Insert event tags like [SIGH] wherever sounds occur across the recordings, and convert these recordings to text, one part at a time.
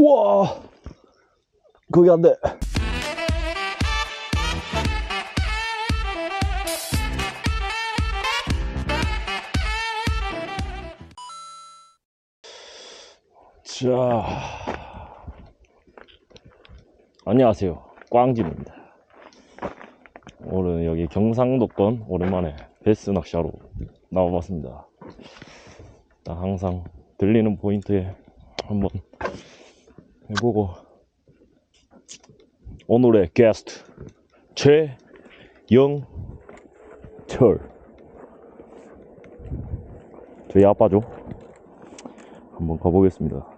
우와. 거기 안돼. 자. 안녕하세요. 꽝집입니다. 오늘 여기 경상도권 오랜만에 베스 낚시하러 나와봤습니다. 항상 들리는 포인트에 한번 해보고. 오늘의 게스트 최영철. 저희 아빠죠? 한번 가보겠습니다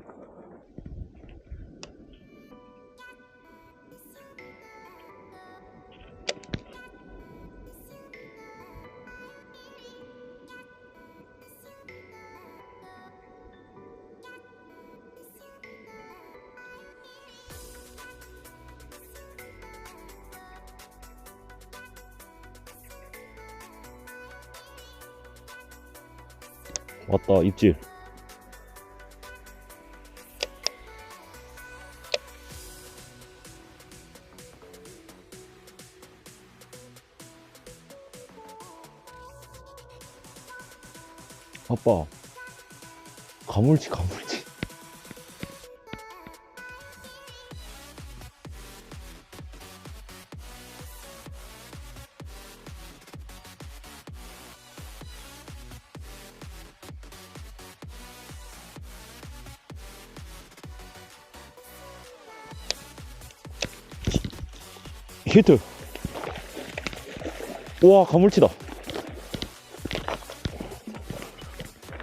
왔다 입질? 아빠. 가물치 가물치 히트 우와 가물치다.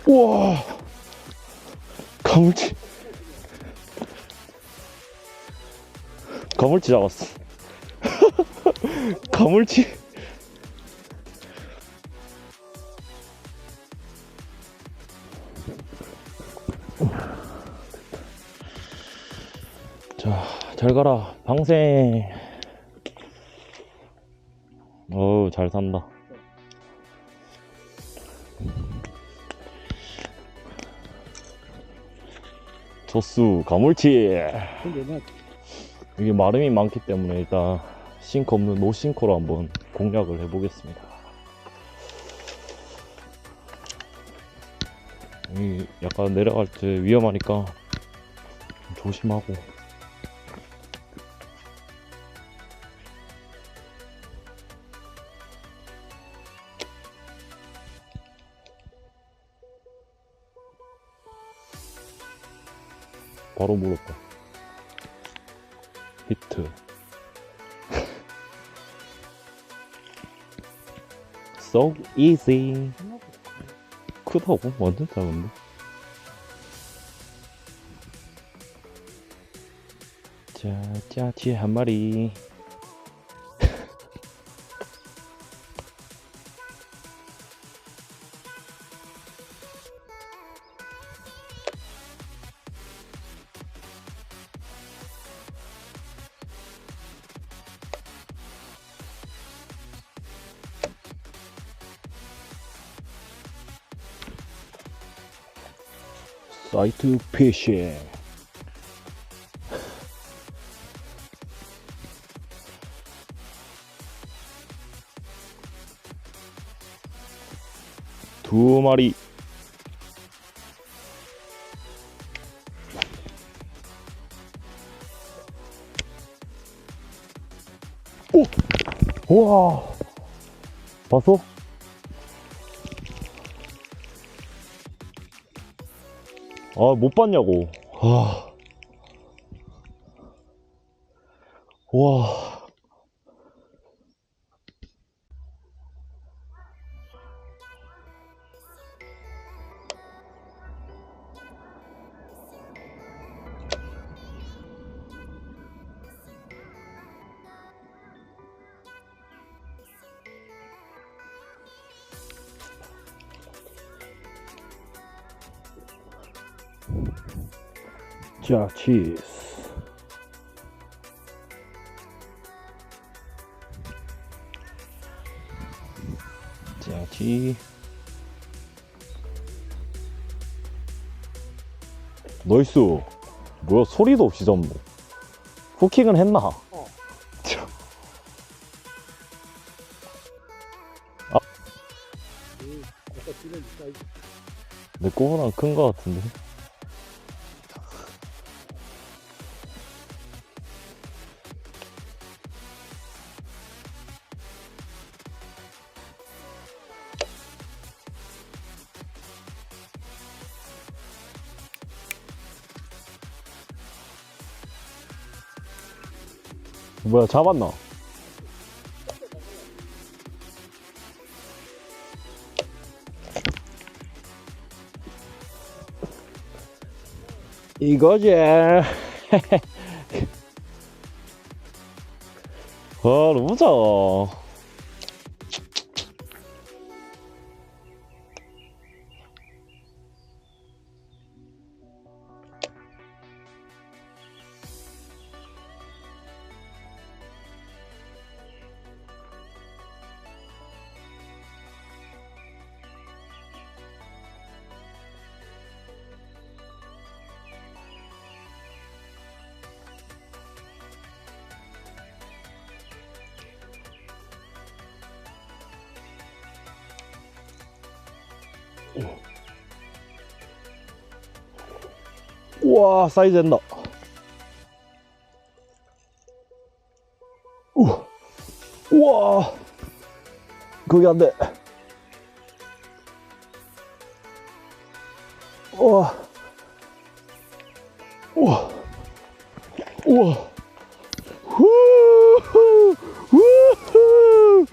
우와 가물치. 가물치 잡았어. [LAUGHS] 가물치. 자 잘 가라. 방생 잘 산다. 조수 가물치 이게 마름이 많기 때문에 일단 싱크 없는 노싱크로 한번 공략을 해보겠습니다. 이 약간 내려갈 때 위험하니까 좀 조심하고 바로 물었다 히트 [LAUGHS] So easy 크다고? 완전 작은데? 자, 짜치 한 마리 사이트 피싱 두 마리 오! 우와 봤어? 아, 못 봤냐고. 아. 와. 자, 치즈. 자, 치. 나이스. 뭐야 소리도 없이 접노 후킹은 했나? 어. 참, 음. 내 거보단 큰거 같은데 뭐야 잡았나? 이거지. [LAUGHS] 아, 너무 작아. 우와, 사이즈 된다. 우와, 우와, 거기 안 돼. 우와, 우와, 우와. 후후, 후후,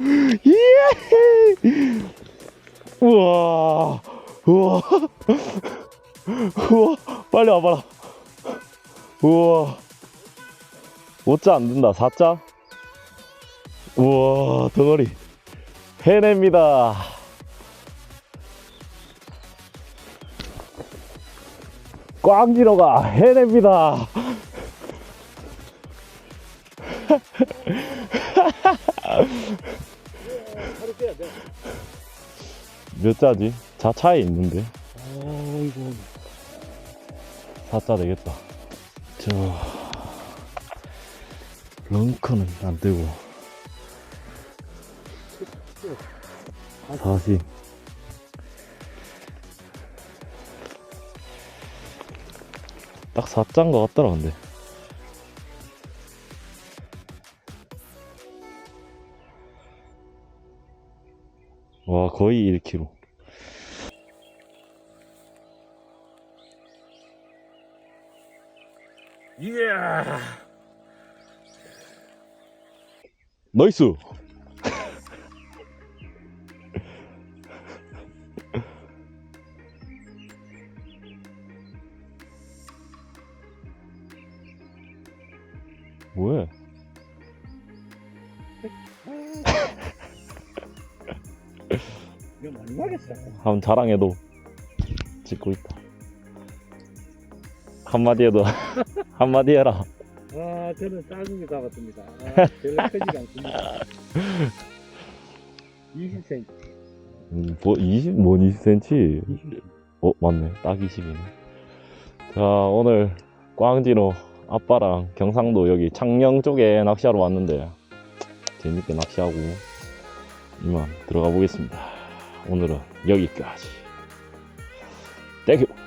예! 우와, 우와. 우와 빨리 와봐라. 우와. 5자 안 된다. 4자? 우와 덩어리. 해냅니다. 꽝지로가. 해냅니다. [LAUGHS] 몇 자지? 자 차에 있는데 4자 되겠다. 저 런커는 안 되고. 40딱 4자인 것 같더라 근데. 와 거의 1kg 이야. 나이스 [LAUGHS] 뭐해 이거 많이 하겠어. 한번 자랑해도 찍고 있다 한마디 해도 [LAUGHS] 한마디 해라 아, 저는 작은 게 잡았습니다. 아, [LAUGHS] 별로 크지가 않습니다. 20cm. 음, 뭐 20, 뭔 20cm 20cm. 어 맞네 딱 20이네 자 오늘 꽝지로 아빠랑 경상도 여기 창녕 쪽에 낚시하러 왔는데 재밌게 낚시하고 이만 들어가 보겠습니다 오늘은 여기까지 땡큐 삑